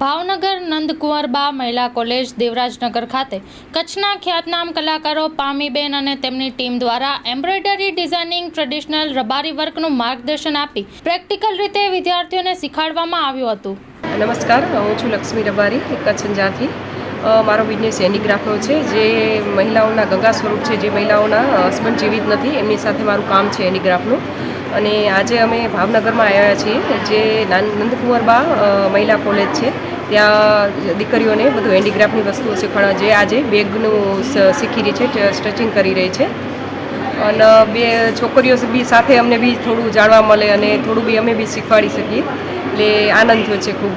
ભાવનગર નંદકુંવરબા મહિલા કોલેજ દેવરાજનગર ખાતે કચ્છના ખ્યાતનામ કલાકારો પામીબેન અને તેમની ટીમ દ્વારા એમ્બ્રોઇડરી ડિઝાઇનિંગ ટ્રેડિશનલ રબારી વર્કનું માર્ગદર્શન આપી પ્રેક્ટિકલ રીતે વિદ્યાર્થીઓને શીખવાડવામાં આવ્યું હતું. નમસ્કાર, હું છું લક્ષ્મી રબારી કચ્છ અંજારથી મારો બિઝનેસ હેન્ડીક્રાફ્ટનો છે, જે મહિલાઓના ગંગા સ્વરૂપ છે, જે મહિલાઓના હસબન્ડ જીવિત નથી, એમની સાથે મારું કામ છે હેન્ડીક્રાફ્ટનું અને આજે અમે ભાવનગરમાં આવ્યા છીએ, જે નંદકુંવરબા મહિલા કોલેજ છે. ત્યાં દીકરીઓને બધું હેન્ડીક્રાફ્ટની વસ્તુઓ શીખવાડવા જે આજે બેગનું શીખી રહી છે સ્ટ્રેચિંગ કરી રહી છે. અને બે છોકરીઓ બી સાથે અમને બી થોડું જાણવા મળે અને થોડું બી અમે બી શીખવાડી શકીએ. એટલે આનંદ થયો છે ખૂબ.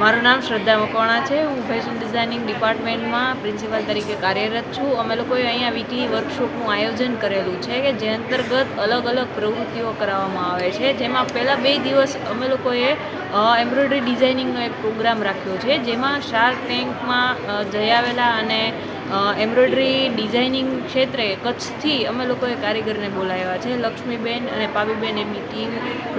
મારું નામ શ્રદ્ધા મકવાણા છે. હું ફેશન ડિઝાઇનિંગ ડિપાર્ટમેન્ટમાં પ્રિન્સિપાલ તરીકે કાર્યરત છું. અમે લોકોએ અહીંયા વીકલી વર્કશોપનું આયોજન કરેલું છે કે જે અંતર્ગત અલગ અલગ પ્રવૃત્તિઓ કરાવવામાં આવે છે. જેમાં પહેલાં બે દિવસ અમે લોકોએ એમ્બ્રોઇડરી ડિઝાઇનિંગનો એક પ્રોગ્રામ રાખ્યો છે. જેમાં શાર્ક ટેન્કમાં જઈ આવેલા અને એમ્બ્રોઇડરી ડિઝાઇનિંગ ક્ષેત્રે કચ્છથી અમે લોકોએ કારીગરને બોલાવ્યા છે. લક્ષ્મીબેન અને પાબીબેન એમની ટીમ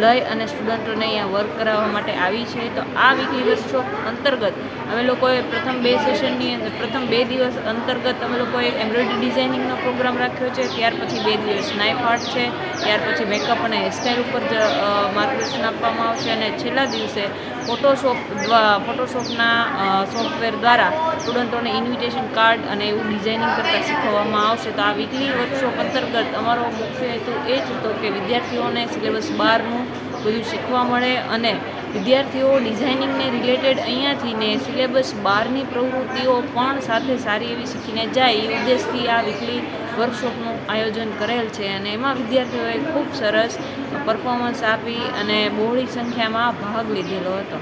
લઈ અને સ્ટુડન્ટોને અહીંયા વર્ક કરાવવા માટે આવી છે. તો આ વીકલી વર્કશોપ અંતર્ગત અમે લોકોએ પ્રથમ બે સેશનની અંદર, પ્રથમ બે દિવસ અંતર્ગત અમે લોકોએ એમ્બ્રોઇડરી ડિઝાઇનિંગનો પ્રોગ્રામ રાખ્યો છે. ત્યાર પછી બે દિવસ નાઇફ આર્ટ છે. ત્યાર પછી મેકઅપ અને હેરસ્ટાઇલ ઉપર માર્ગદર્શન આપવામાં આવશે અને છેલ્લા દિવસે ફોટોશોપ ફોટોશોપના સોફ્ટવેર દ્વારા સ્ટુડન્ટોને ઇન્વિટેશન કાર્ડ અને એવું ડિઝાઇનિંગ કરતાં શીખવવામાં આવશે. તો આ વીકલી વર્કશોપ અંતર્ગત અમારો મુખ્ય હેતુ એ જ હતો કે વિદ્યાર્થીઓને સિલેબસ બારનું બધું શીખવા મળે અને વિદ્યાર્થીઓ ડિઝાઇનિંગને રિલેટેડ અહીંયાથી ને સિલેબસ બારની પ્રવૃત્તિઓ પણ સાથે સારી એવી શીખીને જાય એ ઉદ્દેશથી આ વીકલી વર્કશોપનું આયોજન કરેલ છે. અને એમાં વિદ્યાર્થીઓએ ખૂબ સરસ પરફોર્મન્સ આપી અને બહોળી સંખ્યામાં ભાગ લીધેલો હતો.